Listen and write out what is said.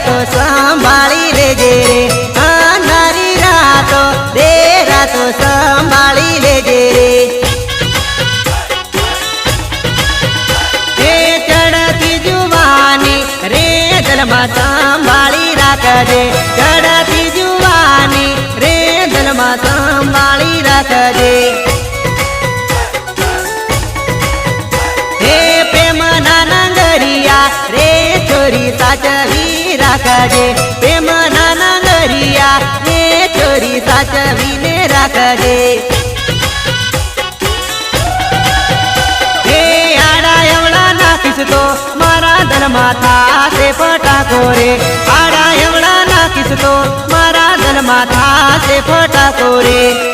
રાતો સંભાળી લેજે રે. અનારી રાતો રે રાતો સંભાળી લેજે રે. હે ચડતી જુવાની, રે જલમાં સંભાળી રાખજે. ચડતી જુવાની, રે જલમાં સંભાળી રાખજે. હે પ્રેમ નાના ગરિયા રે છોરી સાચવી રાખજે. પ્રેમ નાના દરિયા એ ચોરી સાચવીને રાખજે. તો મારા ધનમાં થાશે ફટાકો રે આડા એવડા નાખીશ તો મારા ધનમાં થાશે ફટાકો રે